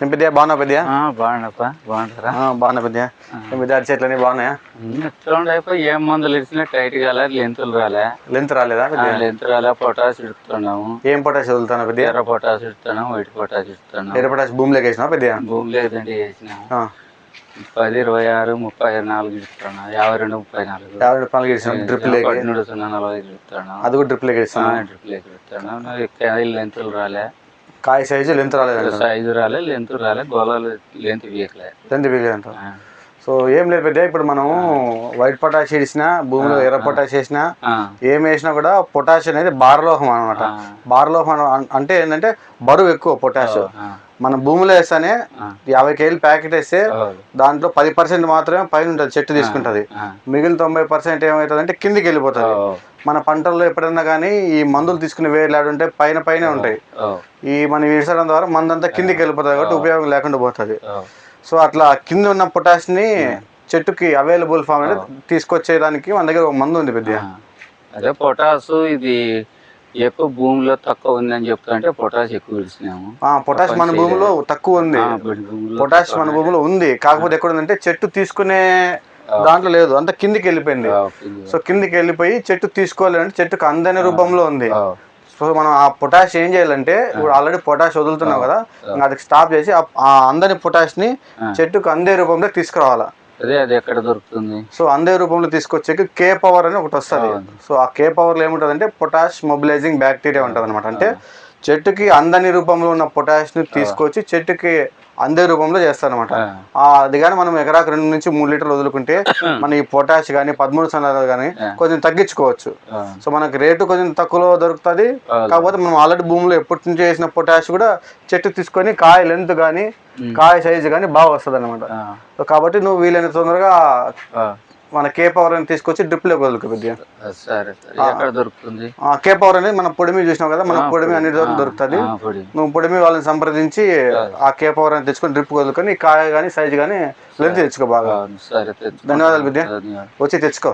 ఏం పెద్ద బాగున్నా పెద్ద బాగుండప్ప బాగుంటారా బాగున్నా పెద్ద ఏం పెద్ద అరిచి చెట్లని బాగున్నాయా ఎట్లా అయిపోయి ఏం మందులు ఇచ్చినా టైట్ కాలే లెంతులు రాలే లెంత్ రాలేదా పెద్ద లెంత్ రాలే పొటాస్ ఇస్తున్నాము ఏం పొటాష్ వదులుతానా పెద్ద ఎర్ర పొటాస్ ఇస్తున్నాం వైట్ పొటాస్ ఇస్తున్నాం ఎర్ర పొటాష్ భూమిలోకి వేసినా పెద్ద భూమి లేదండి వేసినాము పది ఇరవై ఆరు ముప్పై నాలుగు ఇస్తున్నా యాభై రెండు ముప్పై నాలుగు యాభై రూపాయలకి వేసిన డ్రిప్ లేకి పన్నెండు సున్నా నలభై ఇస్తున్నా అది కూడా డ్రిప్ లేకి వేసిన డ్రిప్ లేక ఇస్తున్నా కాయలు లెంతులు రాలే కాయ సైజు లెంత్ రాలేదంట సైజు రాలే లెంత్ రాలే గొలలు లెంత్ వీయకలే లెంత్ వీలేదంట సో ఏం లేదు పెద్ద ఇప్పుడు మనం వైట్ పొటాష్ వేసినా భూమిలో ఎర్ర పొటాష్ వేసినా ఏం వేసినా కూడా పొటాష్ అనేది భారలోహం అనమాట భారలోహం అన- అంటే ఏంటంటే బరువు ఎక్కువ పొటాష్. మన భూమిలో వేస్తానే యాభై కేజీలు ప్యాకెట్ వేస్తే దాంట్లో పది పర్సెంట్ మాత్రమే పైన ఉంటుంది చెట్టు తీసుకుంటది. మిగిలిన తొంభై పర్సెంట్ ఏమవుతుంది అంటే కిందికి వెళ్ళిపోతుంది. మన పంటల్లో ఎప్పుడన్నా కానీ ఈ మందులు తీసుకుని వేలాడు ఉంటే పైన పైన ఉంటాయి. ఈ మనం విసరడం ద్వారా మందంతా కిందికి వెళ్ళిపోతుంది కాబట్టి ఉపయోగం లేకుండా పోతుంది. సో అట్లా కింద ఉన్న పొటాష్ని చెట్టుకి అవైలబుల్ ఫామ్ అంటే తీసుకొచ్చేదానికి మన దగ్గర ఒక మందు ఉంది పెద్ద. అదే పొటాసు ఇది ఎక్కువ భూమిలో తక్కువ ఉందని చెప్తుంటే పొటాస్ ఎక్కువ ఇచ్చినాము పొటాష్ మన భూమిలో తక్కువ ఉంది. పొటాష్ మన భూమిలో ఉంది. కాకపోతే ఎక్కడ ఉందంటే చెట్టు తీసుకునే దాంట్లో లేదు. అంత కిందికి వెళ్ళిపోయింది. సో కిందికి వెళ్ళిపోయి చెట్టు తీసుకోవాలి అంటే చెట్టుకు అందని రూపంలో ఉంది. సో మనం ఆ పొటాష్ ఏం చేయాలంటే ఇప్పుడు ఆల్రెడీ పొటాష్ వదులుతున్నాం కదా అది స్టాప్ చేసి ఆ- అందని పొటాష్ని చెట్టుకు అందే రూపంలో తీసుకురావాలా? అదే అది ఎక్కడ దొరుకుతుంది? సో అందే రూపంలో తీసుకొచ్చేకి కే పవర్ అని ఒకటి వస్తుంది. సో ఆ కే పవర్లో ఏముంటుంది అంటే పొటాష్ మొబిలైజింగ్ బ్యాక్టీరియా ఉంటుంది అనమాట అంటే చెట్టుకి అందని రూపంలో ఉన్న పొటాష్ని తీసుకొచ్చి చెట్టుకి అందే రూపంలో చేస్తారనమాట అది కానీ మనం ఎకరాకు రెండు నుంచి మూడు లీటర్లు వదులుకుంటే మన ఈ పొటాష్ కానీ పదమూడు సన్నాలు కానీ కొంచెం తగ్గించుకోవచ్చు. సో మనకి రేటు కొంచెం తక్కువలో దొరుకుతుంది. కాకపోతే మనం ఆల్రెడీ భూమిలో ఎప్పటి నుంచి వేసిన పొటాష్ కూడా చెట్టు తీసుకొని కాయ లెంత్ కానీ కాయ సైజు కానీ బాగా వస్తుంది అనమాట కాబట్టి నువ్వు వీలైన తొందరగా మన కే పవర్ అని తీసుకొచ్చి డ్రిప్లోకి వదులుకు విద్య సరే ఎక్కడ దొరుకుతుంది? ఆ కే పవర్ అనేది మన పొడిమి చూసినావు కదా మన పొడిమి అన్ని చోట్ల దొరుకుతుంది. నువ్వు పొడిమి వాళ్ళని సంప్రదించి ఆ కే పవర్ అని తెచ్చుకొని డ్రిప్ వదులుకొని కాయ కానీ సైజు కానీ లెంత్ తెచ్చుకో బాగా. సరే ధన్యవాదాలు విద్య వచ్చి తెచ్చుకో.